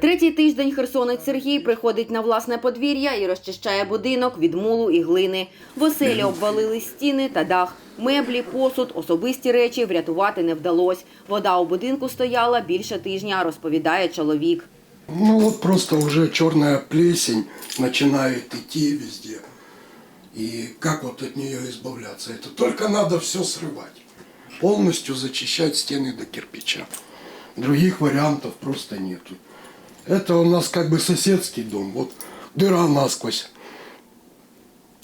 Третій тиждень херсонець Сергій приходить на власне подвір'я і розчищає будинок від мулу і глини. В оселі обвалили стіни та дах. Меблі, посуд, особисті речі врятувати не вдалось. Вода у будинку стояла більше тижня, розповідає чоловік. Ну вот просто уже черная плесень начинает идти везде. И как вот от нее избавляться? Это только надо все срывать. Полностью зачищать стены до кирпича. Других вариантов просто нету. Это у нас как бы соседский дом. Вот дыра насквозь.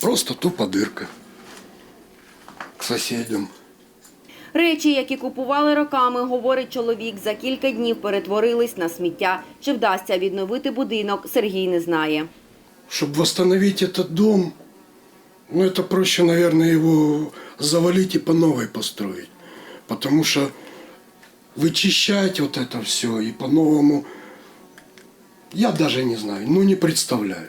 Просто тупо дырка. К соседям. Речі, які купували роками, говорить чоловік, за кілька днів перетворились на сміття. Чи вдасться відновити будинок, Сергій не знає. Чтобы восстановить этот дом, ну это проще, наверное, его завалить и по новой построить. Потому что вычищать вот это все и по-новому, я даже не знаю, ну не представляю.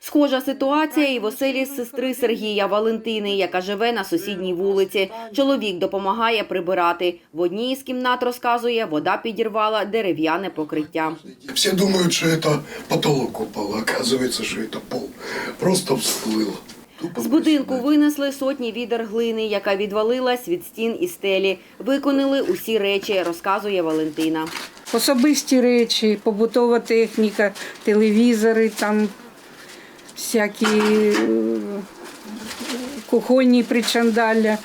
Схожа ситуація і в оселі сестри Сергія Валентини, яка живе на сусідній вулиці. Чоловік допомагає прибирати. В одній із кімнат розказує, вода підірвала дерев'яне покриття. Все думают, что это потолок упал, а оказывается, что это пол. Просто всплыло. Тупо З будинку присідати. винесли сотні відер глини, яка відвалилась від стін і стелі. Виконали усі речі, розказує Валентина. Особисті речі, побутова техніка, телевізори, там всякі е, кухонні причандалля,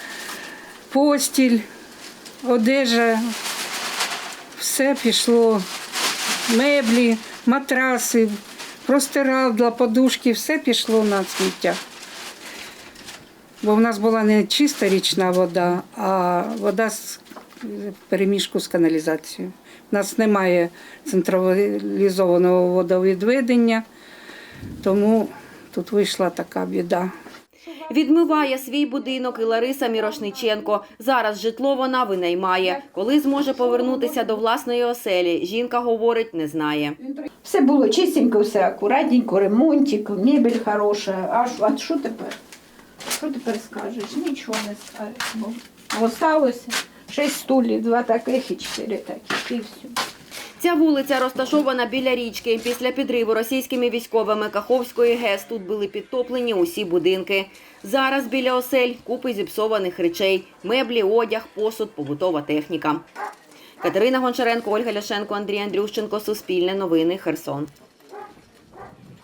постіль, одежа, все пішло, меблі, матраси, простирадла, подушки, все пішло на сміття. Бо в нас була не чиста річна вода, а вода з переміжку з каналізацією. У нас немає централізованого водовідведення, тому тут вийшла така біда. Відмиває свій будинок і Лариса Мірошниченко. Зараз житло вона винаймає. Коли зможе повернутися до власної оселі, жінка говорить, не знає. Все було чистенько, все акуратненько, ремонтик, мебель хороша. А, що- а що тепер? Що тепер скажеш? Нічого не скажеш. Осталося шість стулів, два таких і чотири таких, і все. Ця вулиця розташована біля річки. Після підриву російськими військовими Каховської ГЕС тут були підтоплені усі будинки. Зараз біля осель купи зіпсованих речей, меблі, одяг, посуд, побутова техніка. Катерина Гончаренко, Ольга Ляшенко, Андрій Андрющенко. Суспільне новини. Херсон.